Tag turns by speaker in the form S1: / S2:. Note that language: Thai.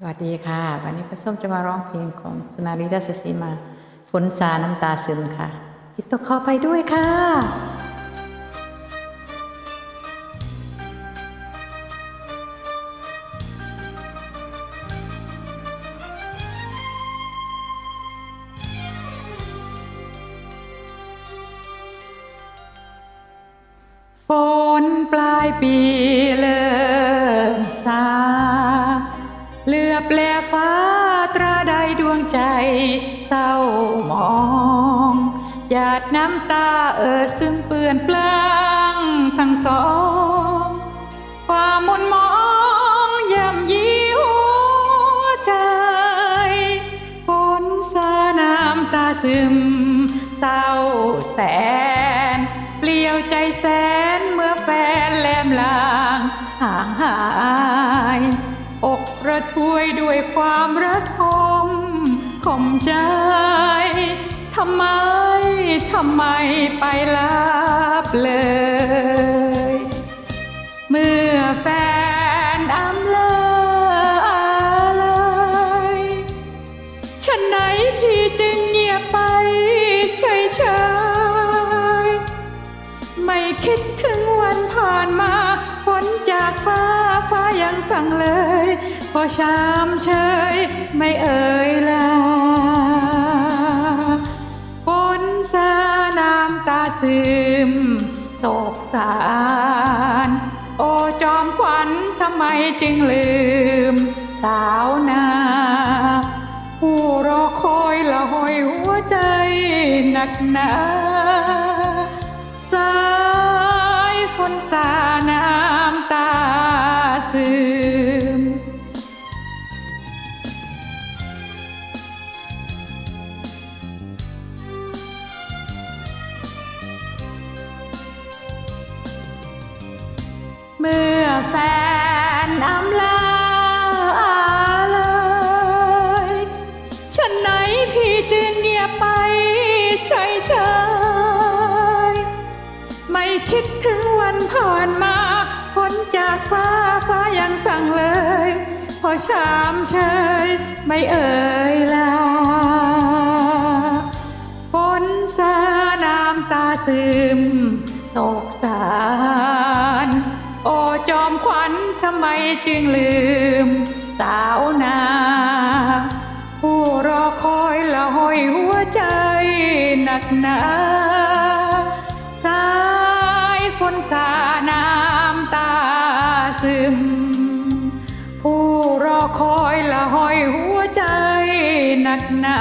S1: สวัสดีค่ะ วันนี้ป้าส้มจะมาร้องเพลงของสนารีราชสีมา ฝนสาน้ำตาซึมค่ะพี่ตกขอไปด้วยค่ะฝนปลายปีเลิก ใจเศร้ามองหยาดน้ำตาเอ่อซึ่งเปื้อนเปล้างทั้งสอง ความมุนมองย่ำยีหัวใจฝนสาน้ำตาซึม เศร้าแสน เปลี่ยวใจแสนเมื่อแฟนแลมลางห่างหาย อกระทวยด้วยความระทม ข่มใจ ทำไม ทำไมไปลับเลย เมื่อแฟนอำลาอะไรฉันไหนพี่จึงเงียบไปเฉยเฉยไม่คิดถึงวันผ่านมาฝนจากฟ้าฟ้ายังสั่งเลย พอชามเชยไม่เอ่ยลาฝนสาน้ำตาซึมโศกสารโอจอมขวัญทำไมจึงลืม สาวนาผู้รอคอยละหอยหัวใจหนักหนาสา เมื่อแฟนอำลาเลย ฉันไหนพี่จึงเงียบไปเฉยเฉยไม่คิดถึงวันผ่านมาฝนจากฟ้าฟ้ายังสั่งเลย พอชามเชยไม่เอ่ยลาฝนสาน้ำตาซึมโอมขวัญทำไมจึงลืม สาวนา ผู้รอคอยละห้อยหัวใจหนักหนาสายฝนสาน้ำตาซึม ผู้รอคอยละห้อยหัวใจหนักหนา